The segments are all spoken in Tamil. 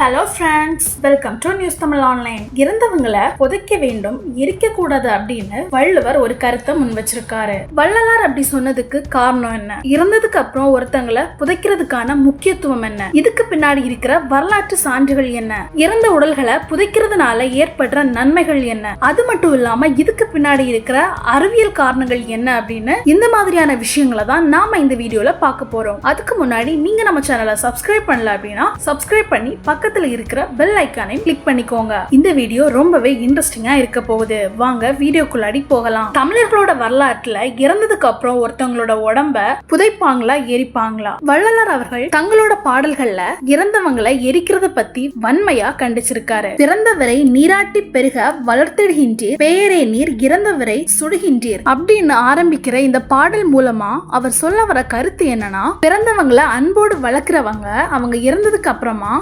Hello friends welcome to news Tamil online இறந்தவங்களை புதைக்க வேண்டும் இருக்கக்கூடாது அப்படின்னு வள்ளுவர் ஒரு கருத்தை முன் வச்சிருக்காரு. வள்ளலார் அப்படி சொன்னதுக்கு காரணம் என்ன? இறந்ததுக்கு அப்புறம் ஒருத்தங்களை புதைக்கிறதுக்கான முக்கியத்துவம் என்ன? இதுக்கு பின்னாடி இருக்கிற வரலாற்று சான்றுகள் என்ன? இறந்த உடல்களை புதைக்கிறதுனால ஏற்படுற நன்மைகள் என்ன? அது மட்டும் இல்லாம இதுக்கு பின்னாடி இருக்கிற அறிவியல் காரணங்கள் என்ன அப்படின்னு இந்த மாதிரியான விஷயங்களை தான் நாம இந்த வீடியோல பார்க்க போறோம். அதுக்கு முன்னாடி நீங்க நம்ம சேனலை சப்ஸ்கிரைப் பண்ணல அப்படின்னா சப்ஸ்கிரைப் பண்ணி பக்கத்துல இருக்கிற பெல் ஐக்கானையும் கிளிக் பண்ணிக்கோங்க. இந்த வீடியோ ரொம்பவே இன்ட்ரெஸ்டிங்கா இருக்க போகுது. வாங்க வீடியோக்குள்ளாடி போகலாம். தமிழர்களோட வரலாற்றுல இறந்ததுக்கு அப்புறம் ஒருத்தவங்களோட உடம்ப புதைப்பாங்களா எரிப்பாங்களா? வள்ளலார் அவர்கள் தங்களோட பாடல்கள்ல இறந்தவங்களை எரிக்கிறத பத்தி வன்மையா கண்டிச்சிருக்காரு. பிறந்தவரை நீராட்டி பெருக வளர்த்திடுகின்றீர் பெயரே நீர் இறந்தவரை சுடுகின்றீர் அப்படின்னு ஆரம்பிக்கிற இந்த பாடல் மூலமா அவர் சொல்ல வர கருத்து என்னன்னா பிறந்தவங்களை அன்போடு வளர்க்கிறவங்க அவங்க இறந்ததுக்கு அப்புறமா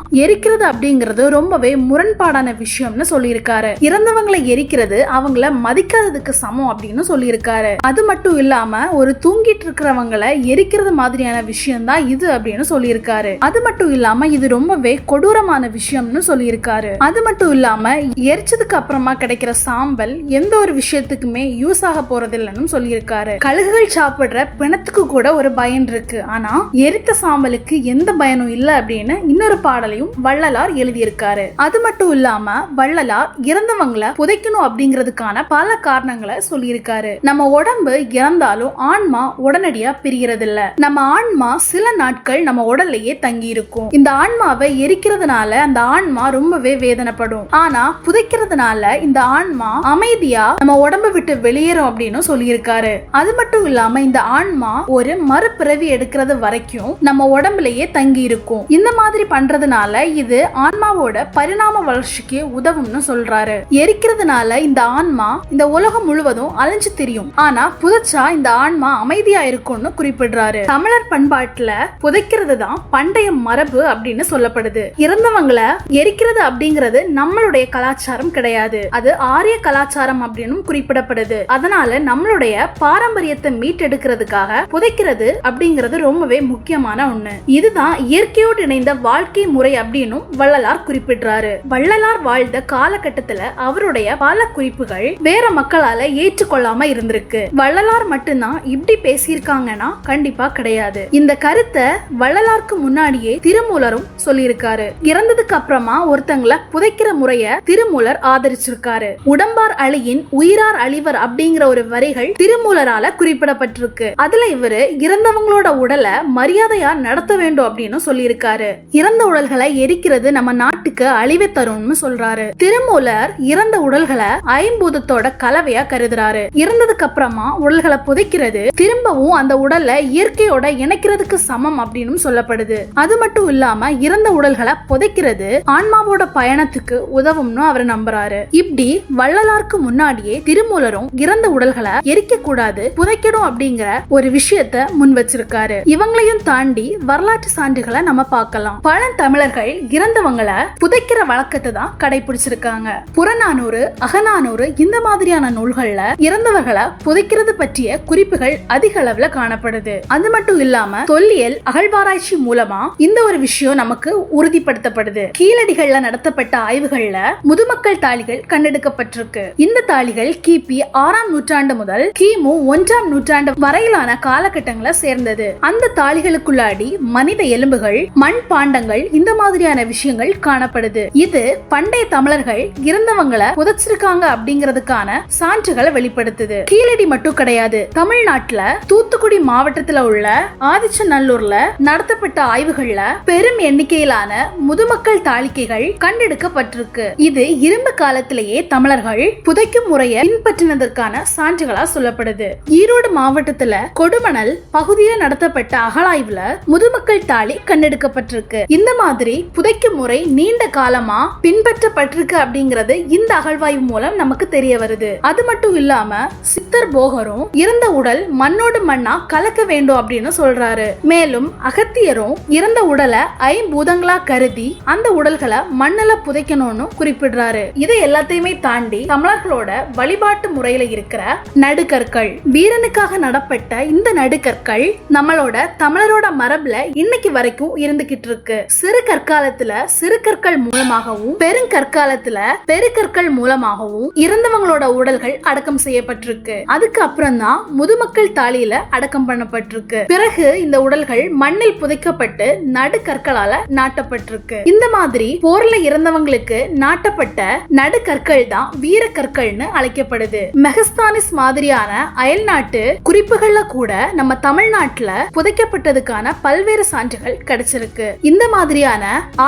எரிக்கிறது அப்படிங்கிறது ரொம்பவே முரண்பாடான விஷயம்னு சொல்லியிருக்காரு. இறந்தவங்களை எரிக்கிறது அவங்கள மதிக்காததுக்கு சமம் அப்படின்னு சொல்லியிருக்காரு. அது மட்டும் இல்லாம ஒரு தூங்கிட்டு இருக்கிறவங்களை எரிக்கிறது மாதிரியான விஷயம் தான் இது அப்படின்னு சொல்லியிருக்காரு. அது மட்டும் இல்லாம இது ரொம்பவே கொடூரமான விஷயம்னு சொல்லியிருக்காரு. அது மட்டும் இல்லாம எரிச்சதுக்கு அப்புறமா கிடைக்கிற சாம்பல் எந்த ஒரு விஷயத்துக்குமே யூஸ் ஆக போறது இல்லைன்னு சொல்லியிருக்காரு. கழுகுகள் சாப்பிடுற பிணத்துக்கு கூட ஒரு பயன் இருக்கு. ஆனா எரித்த சாம்பலுக்கு எந்த பயனும் இல்லை அப்படின்னு இன்னொரு பாடலையும் வள்ளலார் எழுதியிருக்காரு. அது மட்டும் இல்லாம வள்ளலார் இறந்தவங்களை புதைக்கணும் அப்படிங்கிறதுக்கான பல காரணங்களை சொல்லியிருக்காரு. நம்ம உடம்பு இறந்தாலும் ஆன்மா உடனடியா பிரிகிறது இல்ல நம்ம ஆன்மா சில நாட்கள் நம்ம உடல்லையே தங்கி இருக்கும் இந்த ஆன்மாவை எரிக்கிறதுனால அந்த ஆன்மா ரொம்பவே வேதனைப்படும். ஆனா புதைக்கிறதுனால இந்த ஆன்மா அமைதியா நம்ம உடம்ப விட்டு வெளியேறும் அப்படின்னு சொல்லியிருக்காரு. அது மட்டும் இல்லாம இந்த ஆன்மா ஒரு மறுபிறவி எடுக்கிறது வரைக்கும் நம்ம உடம்புலயே தங்கி இருக்கும் இந்த மாதிரி பண்றதுனால இது ஆன்மாவோட பரிணாம வளர்ச்சிக்கு உதவும்னு சொல்றாரு. எரிக்கிறதுனால இந்த ஆன்மா இந்த உலகம் முழுவதும் அலைஞ்சு தெரியும். ஆனா புதைச்சா இந்த ஆன்மா அமைதியா இருக்கும்னு குறிப்பிடுறாரு. தமிழர் பண்பாட்டுல புதைக்கிறது தான் பண்டைய மரபு அப்படின்னு சொல்லப்படுது. இறந்தவங்களை எரிக்கிறது அப்படிங்கிறது நம்மளுடைய கலாச்சாரம் கிடையாது. அது ஆரிய கலாச்சாரம் அப்படின்னு குறிப்பிடப்படுது. அதனால நம்மளுடைய பாரம்பரியத்தை மீட்டெடுக்கிறதுக்காக புதைக்கிறது அப்படிங்கிறது ரொம்பவே முக்கியமான ஒண்ணு. இதுதான் இயற்கையோடு இணைந்த வாழ்க்கை முறை அப்படின்னும் வள்ளலார் குறிப்பிடுறாரு. வள்ளலார் வாழ்ந்த காலகட்டத்துல அவருடைய பல குறிப்புகள் வேற மக்களால ஏற்றுக்கொள்ளாம இருந்திருக்கு. வள்ளலார் மட்டும்தான் இப்படி பேசியிருக்காங்கன்னா கண்டிப்பா கிடையாது. இந்த கருத்தை வள்ளலாருக்கு முன்னாடியே திருமூலரும் சொல்லியிருக்காரு. இறந்ததுக்கு அப்புறமா ஒருத்தங்களை புதைக்கிற முறைய திருமூலர் ஆதரிச்சிருக்காரு. உடம்பார் அழியின் உயிரார் அழிவர் அப்படிங்கிற ஒரு வரிகள் திருமூலரால குறிப்பிடப்பட்டிருக்கு. அதுல இவரு இறந்தவங்களோட உடலை மரியாதையா நடத்த வேண்டும் அப்படின்னு சொல்லியிருக்காரு. இறந்த உடல்களை எரிக்க எரிக்கிறது நம்ம நாட்டுக்கு அழிவை தரும்னு சொல்றாரு. திருமூலர் இறந்த உடல்களை ஐம்பூதத்தோட கலவையா கருதுறாரு. இறந்ததுக்கு அப்புறமா உடல்களை புதைக்கிறது திரும்பவும் அந்த உடலை இயற்கையோட இணைக்கிறதுக்கு சமம் அப்படின்னு சொல்லப்படுது. அது மட்டும் இல்லாம இறந்த உடல்களை புதைக்கிறது ஆன்மாவோட பயணத்துக்கு உதவும்னு அவர் நம்புறாரு. இப்படி வள்ளலாருக்கு முன்னாடியே திருமூலரும் இறந்த உடல்களை எரிக்க கூடாது புதைக்கணும் அப்படிங்கிற ஒரு விஷயத்த முன் வச்சிருக்காரு. இவங்களையும் தாண்டி வரலாற்று சான்றுகளை நம்ம பார்க்கலாம். பழந்தமிழர்கள் இறந்தவங்களை புதைக்கிற வழக்கத்தை தான் கடைபிடிச்சிருக்காங்க. புறநானூறு அகநானூறு இந்த மாதிரியான நூல்கள்ல இறந்தவர்களை புதைக்கிறது பற்றிய குறிப்புகள் அதிக அளவுல காணப்படுது. அது மட்டும் இல்லாம தொல்லியல் அகழ்வாராய்ச்சி மூலமா இந்த ஒரு விஷயம் நமக்கு உறுதிப்படுத்தப்படுது. கீழடிகள்ல நடத்தப்பட்ட ஆய்வுகள்ல முதுமக்கள் தாளிகள் கண்டெடுக்கப்பட்டிருக்கு. இந்த தாளிகள் கிபி ஆறாம் நூற்றாண்டு முதல் கிமு ஒன்றாம் நூற்றாண்டு வரையிலான காலகட்டங்களை சேர்ந்தது. அந்த தாளிகளுக்குள்ளாடி மனித எலும்புகள் மண் பாண்டங்கள் இந்த மாதிரியான விஷயங்கள் காணப்படுது. இது பண்டைய தமிழர்கள் இறந்தவங்களை புதைச்சிருக்காங்க அப்படிங்கறதுக்கான சான்றுகளை வெளிப்படுத்துது. கீழடி மட்டும் கிடையாது. தமிழ்நாட்டுல தூத்துக்குடி மாவட்டத்துல உள்ள ஆதிச்சநல்லூர்ல நடத்தப்பட்ட ஆய்வுகள்ல பெரும் எண்ணிக்கையிலான முதுமக்கள் தாளிக்கைகள் கண்டெடுக்கப்பட்டிருக்கு. இது இரும்பு காலத்திலேயே தமிழர்கள் புதைக்கும் முறையை பின்பற்றினதற்கான சான்றுகளா சொல்லப்படுது. ஈரோடு மாவட்டத்துல கொடுமணல் பகுதியில நடத்தப்பட்ட அகழாய்வுல முதுமக்கள் தாலி கண்டெடுக்கப்பட்டிருக்கு. இந்த மாதிரி புதைக்கும் முறை நீண்ட காலமா பின்பற்றப்பட்டிருக்கு அப்படிங்கறது இந்த அகழ்வாய்வு மூலம் நமக்கு தெரிய வருது. அது மட்டும் இல்லாம சித்தர் போகரும் இறந்த உடல் மண்ணோடு மண்ணா கலக்க வேண்டும் அப்படின்னு சொல்றாரு. மேலும் அகத்தியரும் இறந்த உடலை ஐம்பூதங்களா கருதி அந்த உடல்களை மண்ணுல புதைக்கணும்னு குறிப்பிடுறாரு. இதை எல்லாத்தையுமே தாண்டி தமிழர்களோட வழிபாட்டு முறையில இருக்கிற நடுக்கற்கள் வீரனுக்காக நடப்பட்ட இந்த நடுக்கற்கள் நம்மளோட தமிழரோட மரபுல இன்னைக்கு வரைக்கும் இருந்துகிட்டு இருக்கு. சிறு கற்காலத்துல காலத்துல சிறுகற்கள் மூலமாகவும் பெருங்கற்காலத்துல பெருக்கற்கள் மூலமாகவும் இறந்தவங்களோட உடல்கள் அடக்கம் செய்யப்பட்டிருக்கு. அதுக்கு அப்புறம் தான் முதுமக்கள் தாலியில அடக்கம் பண்ணப்பட்டிருக்கு. பிறகு இந்த உடல்கள் மண்ணில் புதைக்கப்பட்டு நடுக்கற்களால நாட்டப்பட்டிருக்கு. இந்த மாதிரி போர்ல இறந்தவங்களுக்கு நாட்டப்பட்ட நடுக்கற்கள் தான் வீர கற்கள்னு அழைக்கப்படுது. மெகஸ்தானிஸ் மாதிரியான அயல்நாட்டு குறிப்புகள்ல கூட நம்ம தமிழ்நாட்டுல புதைக்கப்பட்டதுக்கான பல்வேறு சான்றுகள் கிடைச்சிருக்கு. இந்த மாதிரியான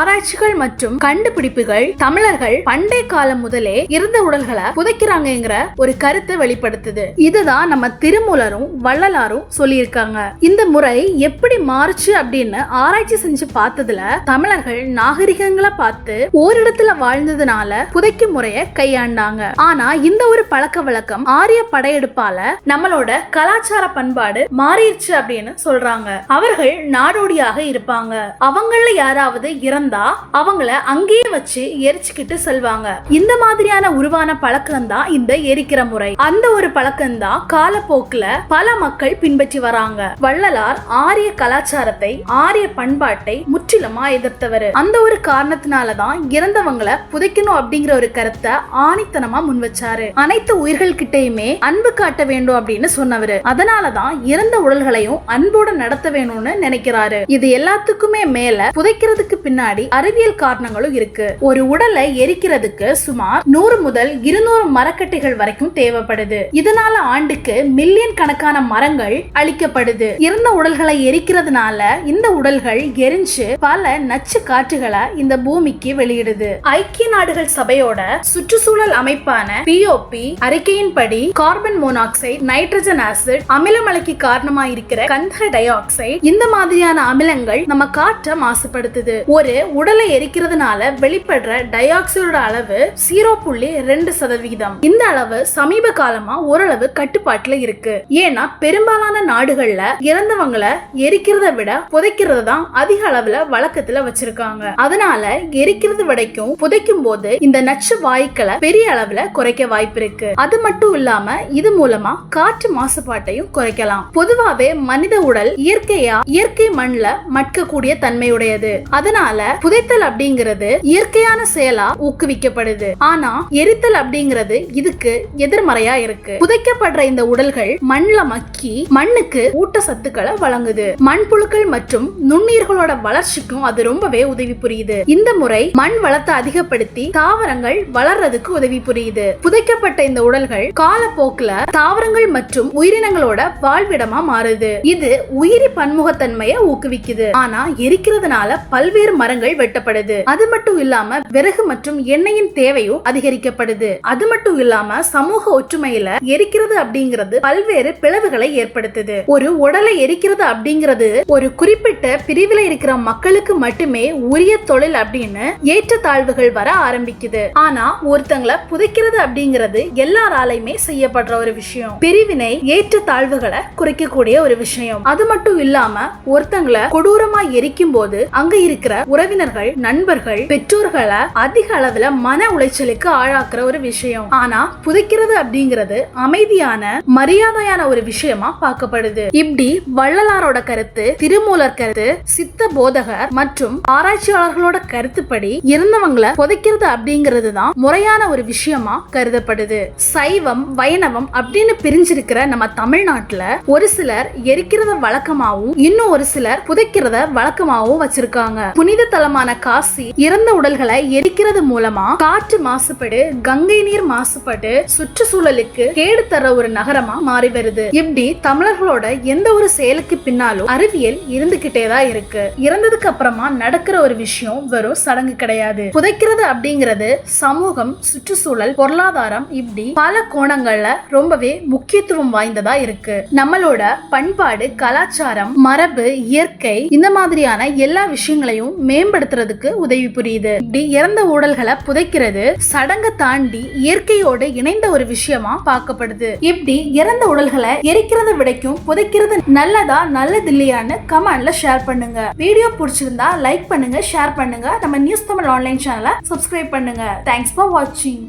ஆராய்ச்சிகள் மற்றும் கண்டுபிடிப்புகள் தமிழர்கள் பண்டைய காலம் முதலே இறந்த உடல்களை புதைக்கிறாங்கங்கிற ஒரு கருத்தை வெளிப்படுத்துது. இதுதான் நம்ம திருமூலரும் வள்ளலாரும் சொல்லியிருக்காங்க. இந்த முறை எப்படி மாறுச்சு அப்படின்னு ஆராய்ச்சி செஞ்சு பார்த்ததுல தமிழர்கள் நாகரிகங்களை பார்த்து ஓரிடத்துல வாழ்ந்ததுனால புதைக்கும் முறைய கையாண்டாங்க. ஆனா இந்த ஒரு பழக்க வழக்கம் ஆரிய படையெடுப்பால நம்மளோட கலாச்சார பண்பாடு மாறிடுச்சு அப்படின்னு சொல்றாங்க. அவர்கள் நாடோடியாக இருப்பாங்க. அவங்கள யாராவது இறந்தா அவங்கள அங்கேயே வச்சு எரிச்சுக்கிட்டு செல்வாங்க. இந்த மாதிரியான உருவான பழக்கம் தான் இந்த எரிக்கிற முறை. அந்த ஒரு பழக்கம் தான் காலப்போக்குல பல மக்கள் பின்பற்றி வராங்க. வள்ளலார் ஆரிய கலாச்சாரத்தை ஆரிய பண்பாட்டை முற்றிலுமா எதிர்த்தவர். அந்த ஒரு காரணத்தினாலதான் இறந்தவங்களை புதைக்கணும் அப்படிங்கிற ஒரு கருத்தை ஆணித்தனமா முன் வச்சாரு. அனைத்து உயிர்கள் கிட்டயுமே அன்பு காட்ட வேண்டும் அப்படின்னு சொன்னவரு. அதனாலதான் இறந்த உடல்களையும் அன்போட நடத்த வேணும்னு நினைக்கிறாரு. இது எல்லாத்துக்குமே மேல புதைக்கிறதுக்கு பின்னாடி அறிவியல் காரணங்களும் இருக்கு. ஒரு உடலை எரிக்கிறதுக்கு சுமார் நூறு முதல் இருநூறு மரக்கட்டைகள் வரைக்கும் தேவைப்படுது. இதனால ஆண்டுக்கு மில்லியன் கணக்கான மரங்கள் அழிக்கப்படுது. இறந்த உடல்களை எரிக்கிறதுனால இந்த உடல்கள் எரிஞ்சு பல நச்சு காற்றுகளை இந்த பூமிக்கு வெளியிடுது. ஐக்கிய நாடுகள் சபையோட சுற்றுச்சூழல் அமைப்பான பிஓபி அறிக்கையின்படி கார்பன் மோனாக்சைடு நைட்ரஜன் ஆசிட் அமிலமலைக்கு காரணமா இருக்கிற கந்தக டை ஆக்சைடு இந்த மாதிரியான அமிலங்கள் நம்ம காற்றை மாசுபடுத்துது. ஒரு உடலை எரிக்கிறதுனால வெளிப்படுற டை ஆக்சைடோட அளவு ஜீரோ புள்ளி ரெண்டு சதவிகிதம். இந்த அளவு சமீப காலமா ஓரளவு கட்டுப்பாட்டுல இருக்கு. ஏன்னா பெரும்பாலான நாடுகள்ல இறந்தவங்களை எரிக்கிறத விட புதைக்கிறது தான் அதிக அளவுல வழக்கத்துல வச்சிருக்காங்க. அதனால எரிக்கிறது விடைக்கும் புதைக்கும் போது இந்த நச்சு வாயுக்களை பெரிய அளவுல குறைக்க வாய்ப்பு இருக்கு. அது மட்டும் இல்லாம இது மூலமா காற்று மாசுபாட்டையும் குறைக்கலாம். பொதுவாவே மனித உடல் இயற்கையா இயற்கை மண்ல மட்கக்கூடிய தன்மையுடையது. அதனால புதைத்தல் அப்படிங்கிறது இயற்கையான செயலா ஊக்குவிக்கப்படுது. ஆனா எரித்தல் அப்படிங்கிறது இதுக்கு எதிர்மறையா இருக்கு. புதைக்கப்படுற இந்த உடல்கள் மண்ல மக்கி மண்ணுக்கு ஊட்டச்சத்துக்களை வழங்குது. மண்புழுக்கள் மற்றும் நுண்ணுயிர்களோட வளர்ச்சிக்கும் அது ரொம்பவே உதவி புரியுது. இந்த முறை மண் வளத்தை அதிகப்படுத்தி தாவரங்கள் வளர்றதுக்கு உதவி புரியுது. புதைக்கப்பட்ட இந்த உடல்கள் காலப்போக்குல தாவரங்கள் மற்றும் உயிரினங்களோட வாழ்விடமா மாறுது. இது உயிரி பன்முகத்தன்மையை ஊக்குவிக்குது. ஆனா எரிக்கிறதுனால பல்வேறு மரங்கள் வெட்டப்படுது. அது மட்டும் இல்லாம விறகு மற்றும் எண்ணெயின் தேவையும் அதிகரிக்கப்படுது. அது மட்டும் இல்லாம சமூக ஒற்றுமையில எரிக்கிறது அப்படிங்கிறது பல்வேறு பிளவுகளை ஏற்படுத்துது. ஒரு உடலை எரிக்கிறது அப்படிங்கிறது ஒரு குறிப்பிட்ட பிரிவில் இருக்கிற மக்களுக்கு மட்டுமே உரிய தொழில் அப்படின்னு ஏற்றத்தாழ்வுகள் வர ஆரம்பிக்குது. ஆனா ஒருத்தங்களை புதைக்கிறது அப்படிங்கிறது எல்லாராலையுமே செய்யப்படுற ஒரு விஷயம். பிரிவினை ஏற்றத்தாழ்வுகளை குறைக்கக்கூடிய ஒரு விஷயம். அது மட்டும் இல்லாம ஒருத்தங்களை கொடூரமா எரிக்கும் போது அங்க இருக்கிற உறவின் உறவினர்கள் நண்பர்கள் பெற்றோர்களை அதிக அளவுல மன உளைச்சலுக்கு ஆளாக்குற ஒரு விஷயம். ஆனா புதைக்கிறது அப்படிங்கிறது அமைதியான மரியாதையான ஒரு விஷயமா பார்க்கப்படுது. இப்படி வள்ளலாரோட கருத்து திருமூலர் கருத்து சித்த போதகர் மற்றும் ஆராய்ச்சியாளர்களோட கருத்துப்படி இருந்தவங்களை புதைக்கிறது அப்படிங்கிறது தான் முறையான ஒரு விஷயமா கருதப்படுது. சைவம் வைணவம் அப்படின்னு பிரிஞ்சிருக்கிற நம்ம தமிழ்நாட்டுல ஒரு சிலர் எரிக்கிறத வழக்கமாவும் இன்னும் ஒரு சிலர் புதைக்கிறத வழக்கமாவும் வச்சிருக்காங்க. புனித தலமான காசி இறந்த உடல்களை எரிக்கிறது மூலமா காற்று மாசுபடு கங்கை நீர் மாசுபட்டு சுற்றுச்சூழலுக்கு கேடு தர ஒரு நகரமா மாறி வருது. இப்படி தமிழர்களோட எந்த ஒரு செயலுக்கு பின்னாலும் அறிவியல் இருந்துகிட்டே தான் இருக்கு. இறந்ததுக்கு அப்புறமா நடக்கிற ஒரு விஷயம் வெறும் சடங்கு கிடையாது. புதைக்கிறது அப்படிங்கிறது சமூகம் சுற்றுச்சூழல் பொருளாதாரம் இப்படி பல கோணங்கள்ல ரொம்பவே முக்கியத்துவம் வாய்ந்ததா இருக்கு. நம்மளோட பண்பாடு கலாச்சாரம் மரபு இயற்கை இந்த மாதிரியான எல்லா விஷயங்களையும் மேம்படுத்துறதுக்கு உதவி புரியுது. இப்படி இறந்த உடல்களை புதைக்கிறது சடங்கை தாண்டி இயற்கையோடு இணைந்த ஒரு விஷயமா பார்க்கப்படுது. இப்படி இறந்த உடல்களை எரிக்கிறத விடைக்கும் புதைக்கிறது நல்லதா நல்லது இல்லையான்னு கமெண்ட்ல ஷேர் பண்ணுங்க. வீடியோ பிடிச்சிருந்தா லைக் பண்ணுங்க ஷேர் பண்ணுங்க. நம்ம நியூஸ் தமிழ் ஆன்லைன் சேனலை சப்ஸ்கிரைப் பண்ணுங்க. தேங்க்ஸ் ஃபார் வாட்சிங்